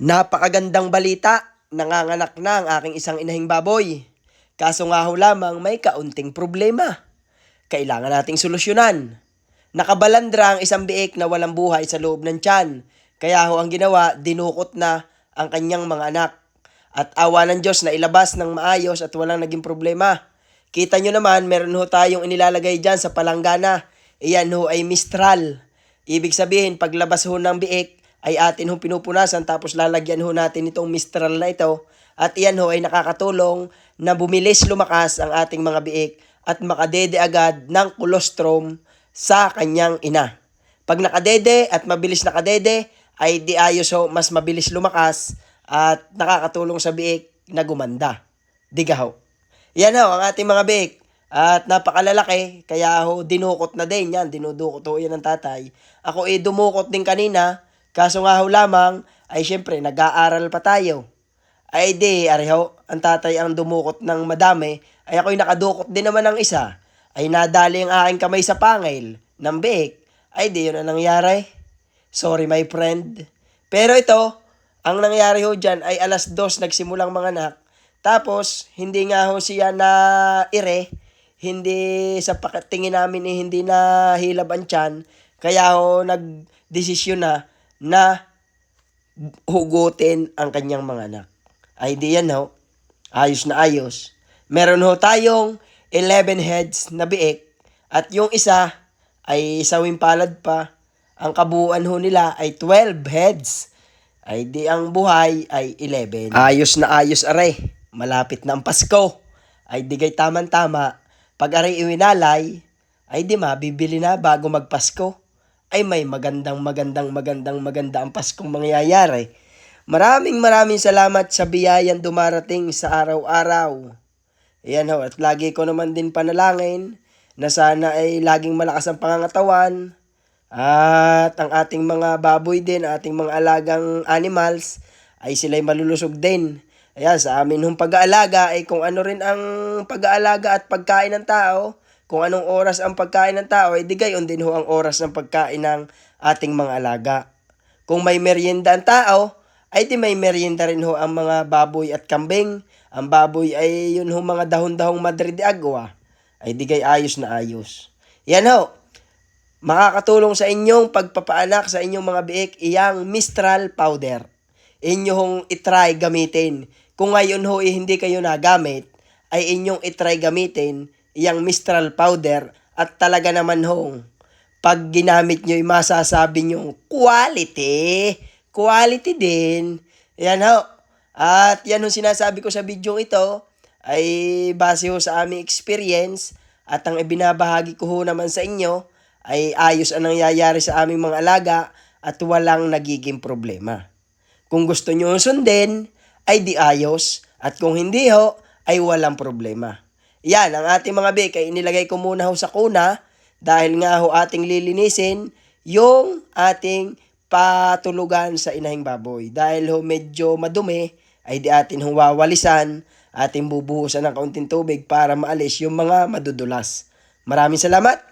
Napakagandang balita, nanganganak na ang aking isang inahing baboy. Kaso nga ho lamang may kaunting problema. Kailangan nating solusyonan. Nakabalandra ang isang biik na walang buhay sa loob ng tiyan. Kaya ho ang ginawa, dinukot na ang kanyang mga anak. At awa ng Diyos na ilabas ng maayos at walang naging problema. Kita nyo naman, meron ho tayong inilalagay dyan sa palanggana. Iyan ho ay Mistral. Ibig sabihin, paglabas ho ng biik, ay atin ho pinupunasan tapos lalagyan ho natin itong Mistral na ito. At iyan ho ay nakakatulong na bumilis lumakas ang ating mga biik at makadede agad ng colostrum sa kanyang ina. Pag nakadede at mabilis nakadede, ay di ayos ho, mas mabilis lumakas at nakakatulong sa biik na gumanda. Diga ho. Yan ho, ang ating mga biik. At napakalalaki, kaya ho, dinukot na din yan. Dinudukot ho yan ng tatay. Ako eh, dumukot din kanina. Kaso nga ho lamang, ay syempre, nag-aaral pa tayo. Ay di, areho, ang tatay ang dumukot ng madami, ay ako'y nakadukot din naman ng isa. Ay nadali ang aking kamay sa pangil ng biik. Ay di, yun ang nangyari. Sorry my friend. Pero ito, ang nangyari ho dyan ay alas dos nagsimulang mga anak. Tapos, hindi nga ho siya na ire. Hindi sa pakatingin namin eh, hindi na hilab ang tiyan. Kaya ho nagdesisyon na na hugutin ang kanyang mga anak. Ay di yan ho. Ayos na ayos. Meron ho tayong 11 heads na biik at yung isa ay sawing palad pa. Ang kabuuan ho nila ay 12 heads. Ay di ang buhay ay 11. Ayos na ayos are. Malapit na ang Pasko. Ay di gay taman-tama. Pag aray iwinalay, ay di mabibili na bago magpasko. Ay may magandang magandang magandang maganda ang Paskong mangyayari. Maraming maraming salamat sa biyayang dumarating sa araw-araw. Ayan ho, at lagi ko naman din panalangin na sana ay laging malakas ang pangangatawan at ang ating mga baboy din, ating mga alagang animals ay sila'y malulusog din. Ayan, sa amin hong pag-aalaga ay kung ano rin ang pag-aalaga at pagkain ng tao, kung anong oras ang pagkain ng tao, ay di gayon din ho ang oras ng pagkain ng ating mga alaga. Kung may merienda ang tao, ay di may merienda rin ho ang mga baboy at kambing. Ang baboy ay yun ho mga dahon-dahong Madrid de Agua. Ay di gay ayos na ayos. Yan ho, makakatulong sa inyong pagpapaanak sa inyong mga biik iyang Mistral powder. Inyo hong itry gamitin. Kung ngayon ho eh, hindi kayo nagamit, ay inyong itry gamitin iyang Mistral powder at talaga naman hong pag ginamit nyo, masasabi nyo, quality. Quality din. Yan ho. At yan yung sinasabi ko sa video ito ay base ho sa aming experience at ang ibinabahagi ko ho naman sa inyo ay ayos ang nangyayari sa aming mga alaga at walang nagiging problema. Kung gusto nyo sundin, ay di ayos. At kung hindi ho, ay walang problema. Yan, ang ating mga bake ay inilagay ko muna ho sa kuna dahil nga ho ating lilinisin yung ating patulugan sa inahing baboy. Dahil ho medyo madumi, ay di atin hong wawalisan, ating bubuhusan ng kaunting tubig para maalis yung mga madudulas. Maraming salamat